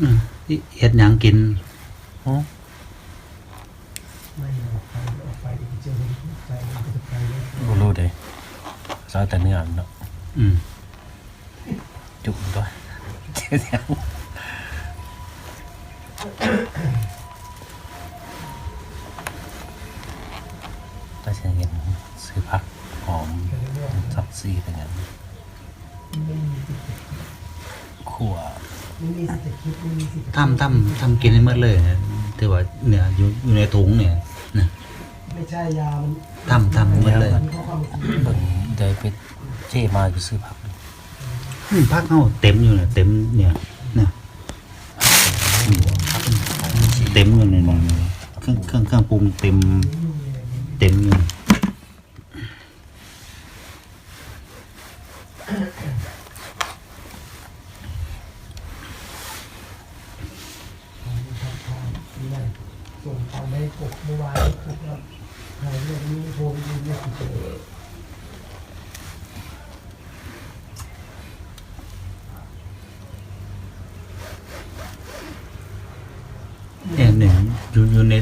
อืมเฮ็ดหยังกินอ๋อไม่ออกไปออกไปอีกเจอคนไปมันก็จะไปเลยบ่รู้เด้ซอยแต่เนื้อเนาะอืมจุ่มตัวเดี๋ยวก็จะเห็นซื้อผักหอมแต่เรื่องซับซี่เป็นอย่างไม่มีสิทธิ์ขั่ว ไม่มีสิทธิ์คิดไม่มีสิทธิ์ทำทำทำกินให้หมดเลยนะถือว่าเนี่ยอยู่อยู่ในถุงเนี่ยนะไม่ใช่ยามันทำทำหมดเลยมันก็ความจริงเบิ่งได้ไปเจ้มาอยู่ซื้อผักอืมพักเฮาเต็มอยู่เนี่ยเต็มเนี่ยนะเต็มอยู่เนี่ยเนี่ยเครื่องเครื่องเครื่องปรุงเต็ม เต็มอยู่ ในปกเมื่อวานถูกแล้วหายเรื่องนี้โทรไปดูเนี่ยเจอเนี่ยหนึ่งอยู่อยู่ใน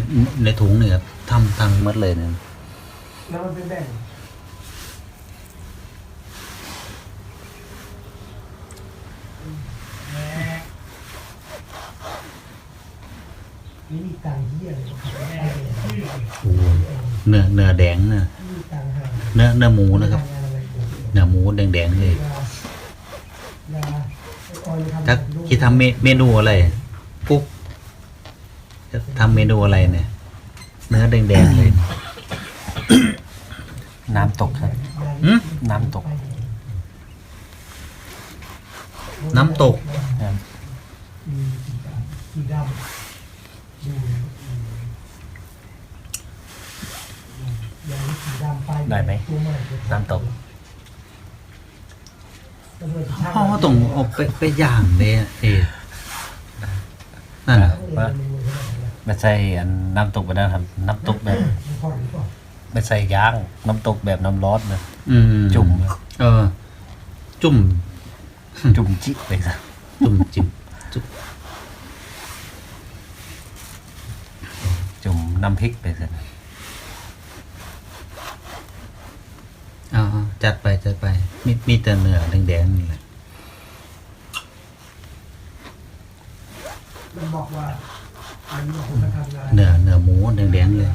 ในถุงเนี่ยครับทำทำหมดเลยเนี่ยแล้วมันเป็นแบ่ง นี่มีตังค์เหี้ยเลยครับไม่ได้เลยโอ้โหเนื้อเนื้อแดงนะมีตังค์หาเนื้อเนื้อหมูนะครับ งานอะไรกูเนื้อหมูแดงๆเลย ยายาไอ้ออยทำถ้าคิดทำเมเมนูอะไรปุ๊บจะทำเมนูอะไรเนี่ย เนื้อแดงๆเลย น้ำตกครับ หืม น้ำตกน้ำตก ครับ มีสีดำสีดำดูอืมยาสีดำ ไปได้ไหมตัวใหม่ตัวน้ำตกตำรวจช่างพ่อต้องเอาไปไปย่างเลยอะเอนั่นน่ะว่าไม่ใช่อันน้ำตกแบบนั้นครับน้ำตกแบบมันพอหรือเปล่าไม่ใช่ย่าง น้ำตกแบบน้ำร้อนนะอืมจุ่มเออ จุ่ม จุ่มจิกไปซะจุ่มจิ้มจุ่มจุ่มน้ำพริกไปซะเอ่า จัดไปจัดไป มีมีแต่เนื้อแดงๆนี่แหละมันบอกว่าอันนี้ผมจะทำงานเนื้อเนื้อหมูแดงๆเลย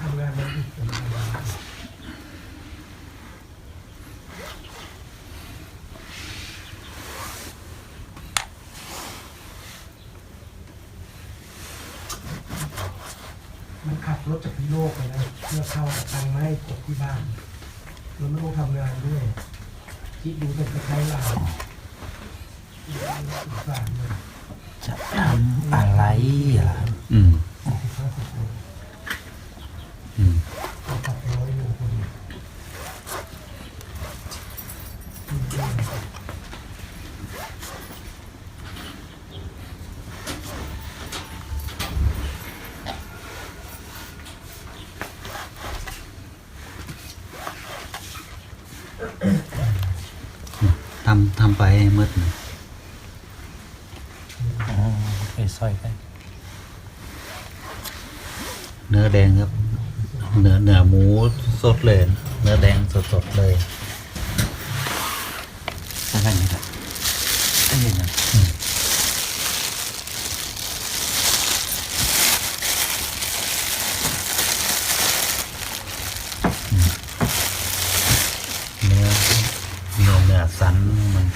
ทำงานมันอีกผมทำงานมันขับรถจากพิโลกไปนะเพื่อเข้าเอาตังค์มาให้กดที่บ้าน เราไม่ต้องทำงานด้วยคิดดูแต่จะใช้หลานสงสารเลย จะทำอะไรล่ะอืม สิบห้าสิบโล อืม เอาขับไปร้อยโลคนเดียว ทำทำไปให้หมดนะอ๋อไปซอยไปเนื้อแดงครับ เนื้อเนื้อหมูสดเลย เนื้อแดงสดสดๆเลยใช่ไหมนี่ครับได้ยินนะ เนื้อเนื้อเนื้อสันมัน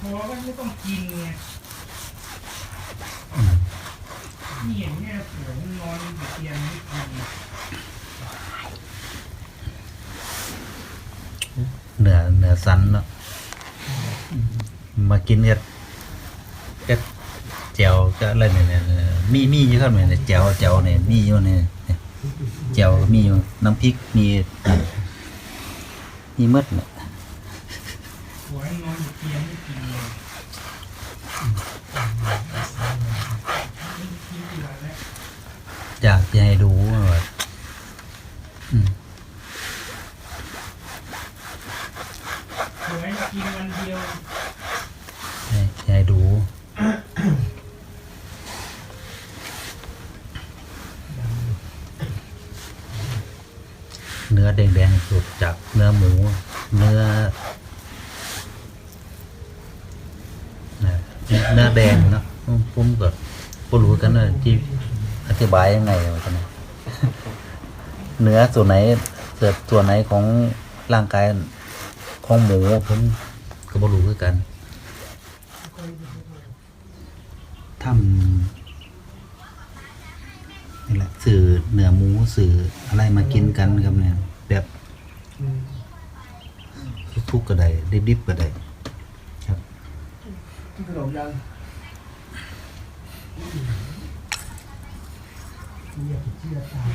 พอก็ไม่ต้องกินไงนี่เห็นแม่ผัวนอนอยู่เตียงไม่กินเหนือเหนือสันเนาะมากินกับกับแจวก็อะไรเนี่ยเนี่ยมีมีมีอยู่ครับเนี่ยแจวแจวเนี่ยมีอยู่เนี่ยเนี่ยแจวมีอยู่น้ำพริกมีมีหมดเนี่ยผัวนอนอยู่เตียง กินวันเดียวให้ยายดู เนื้อแดงๆสุดจากเนื้อหมู เนื้อเนื้อแดงเนาะผมก็ก็รู้กันเลยที่อธิบายยังไงกันเนื้อส่วนไหนเกิดส่วนไหนของร่างกาย ของหมูผมก็บ่รู้คือกันทำนี่แหละสื่อเหนือหมูสื่ออะไรมากินกันครับเนี่ยแบบทุกๆก็ได้ดิบๆก็ได้ครับกินขนมยังเรียกเชื่อตาย